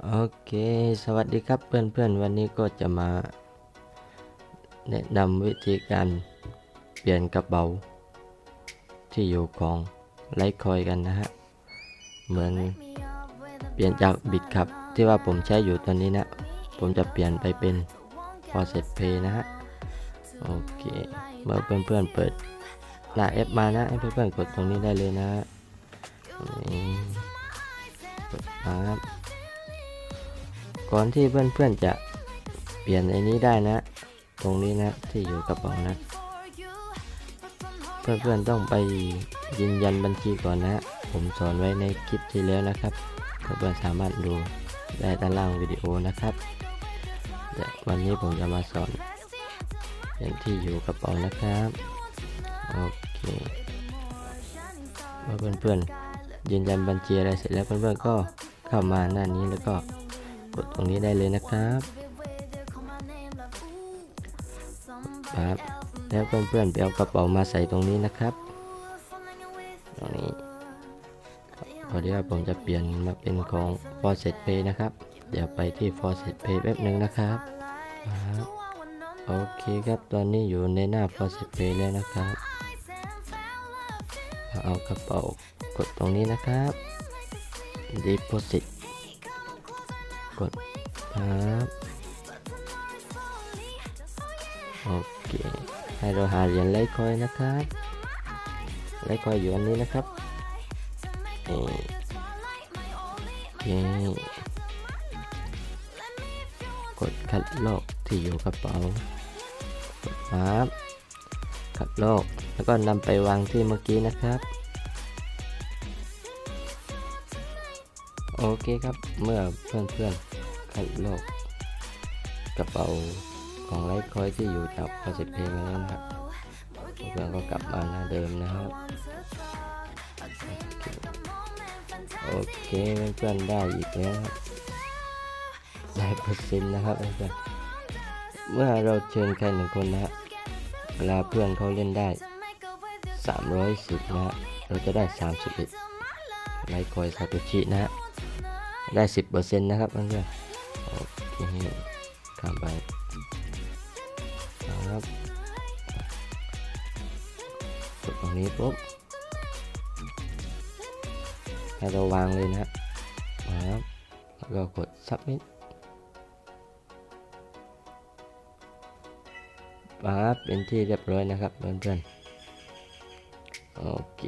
โอเค สวัสดีครับเพื่อนๆ วันนี้ก็จะมา แนะนำวิธีการเปลี่ยนกระเป๋า ที่อยู่ของไลท์คอยกันนะฮะ เหมือนเปลี่ยนจากบิตครับ ที่ว่าผมใช้อยู่ตอนนี้นะ ผมจะเปลี่ยนไปเป็น Faucet Pay นะฮะ โอเค เมื่อเพื่อนๆเปิดหน้าแอปมานะให้เพื่อนๆกดตรงนี้ได้เลยนะนี่กดครับ ก่อนที่เพื่อนๆจะเปลี่ยนไอ้นี้ได้นะ ตรงนี้นะที่อยู่กระเป๋านะ เพื่อนๆต้องไปยืนยันบัญชีก่อนนะ ผมสอนไว้ในคลิปที่แล้วนะครับเพื่อนๆสามารถดูได้ด้านล่างวิดีโอนะครับเดี๋ยววันนี้ผมจะมาสอนเปลี่ยนที่อยู่กระเป๋านะครับโอเคเมื่อเพื่อนๆยืนยันบัญชีอะไรเสร็จแล้วเพื่อนๆก็เข้ามาหน้านี้แล้วก็ กดตรงนี้ได้เลยนะครับครับแล้วเพื่อนๆไปเอากระเป๋ามาใส่ตรงนี้นะครับตรงนี้พอดีว่าผมจะเปลี่ยนมาเป็นของ Faucet Pay นะครับ เดี๋ยวไปที่ Faucet Pay แป๊บหนึ่งนะครับครับโอเคครับตอนนี้อยู่ในหน้า Faucet Pay แล้วนะครับเอากระเป๋ากดตรงนี้นะครับ Deposit กดครับโอเค ให้เราหาเหรียญไลท์คอยนะครับไลท์คอยอยู่อันนี้นะครับนี่โอเคกดคัดลอกที่อยู่กระเป๋ากดครับคัดลอกแล้วก็นำไปวางที่เมื่อกี้นะครับ โอเคครับ เมื่อเพื่อนๆคัดลกกระเป๋าของไลท์คอยที่อยู่จากพอสิเพลงแล้วนะครับเพื่อนก็กลับมาหน้าเดิมนะครับ โอเคเพื่อนได้อีกแล้วได้เปอร์เซ็นต์นะครับเพื่อนเมื่อเราเชิญใครหนึ่งคนนะฮะเวลาเพื่อนเขาเล่นได้ 310 นะฮะเราจะได้31ไลท์คอยซาโตชินะฮะ ได้ 10เปอร์เซ็นต์นะครับเพื่อนๆโอเคข้ามไปครับกดตรงนี้ปุ๊บให้เราวางเลยนะฮะครับแล้วก็กด submit ปั๊บเป็นที่เรียบร้อยนะครับเพื่อนๆโอเค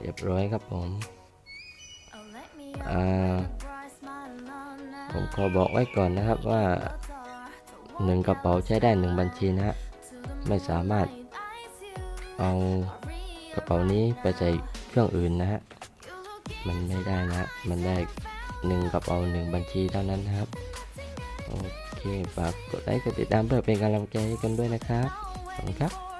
เรียบร้อยครับผมอ่า ผมขอบอกไว้ก่อนนะครับว่าหนึ่งกระเป๋าใช้ได้หนึ่งบัญชีนะฮะไม่สามารถเอากระเป๋านี้ไปใส่เครื่องอื่นนะฮะมันไม่ได้นะฮะมันได้หนึ่งกระเป๋าหนึ่งบัญชีเท่านั้นนะครับ โอเคฝากกดไลค์กดติดตามเพื่อเป็นกำลังใจให้กันด้วยนะครับขอบคุณครับ